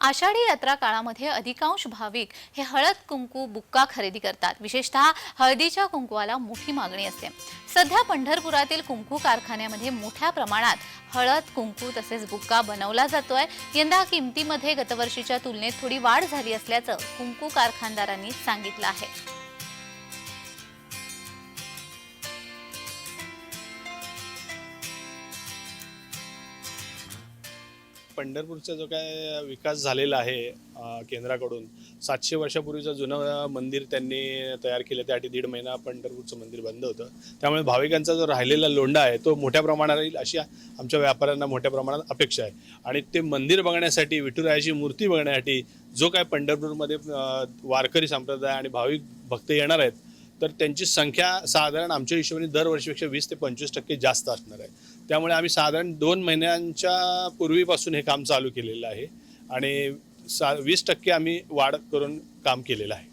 आषाढी यात्रा काळामध्ये अधिकांश भाविक हे हळद कुंकू बुक्का खरेदी करतात. विशेषतः हळदीच्या कुंकवाला मोठी मागणी असते. सध्या पंढरपुरातील कुंकू कारखान्यामध्ये मोठ्या प्रमाणात हळद कुंकू तसेच बुक्का बनवला जातोय. यंदा किमतीमध्ये गतवर्षीच्या तुलनेत थोडी वाढ झाली असल्याचं कुंकू कारखानदारांनी सांगितलं आहे. पंढरपूरचा जो काय विकास झालेला आहे केंद्राकडून सातशे वर्षापूर्वीचं जुनं मंदिर त्यांनी तयार केलं त्यासाठी दीड महिना पंढरपूरचं मंदिर बंद होतं. त्यामुळे भाविकांचा जो राहिलेला लोंढा आहे तो मोठ्या प्रमाणात राहील अशी आमच्या व्यापाऱ्यांना मोठ्या प्रमाणात अपेक्षा आहे. आणि ते मंदिर बघण्यासाठी विठुरायाची मूर्ती बघण्यासाठी जो काय पंढरपूरमध्ये वारकरी संप्रदाय आणि भाविक भक्त येणार आहेत तर त्यांची संख्या साधारण आमच्या हिशोबाने दरवर्षीपेक्षा वीस ते पंचवीस टक्के जास्त असणार आहे. त्यामुळे आम्ही साधारण दोन महिन्यांच्या पूर्वीपासून हे काम चालू केलेलं आहे आणि सा वीस टक्के आम्ही वाढ करून काम केलेलं आहे.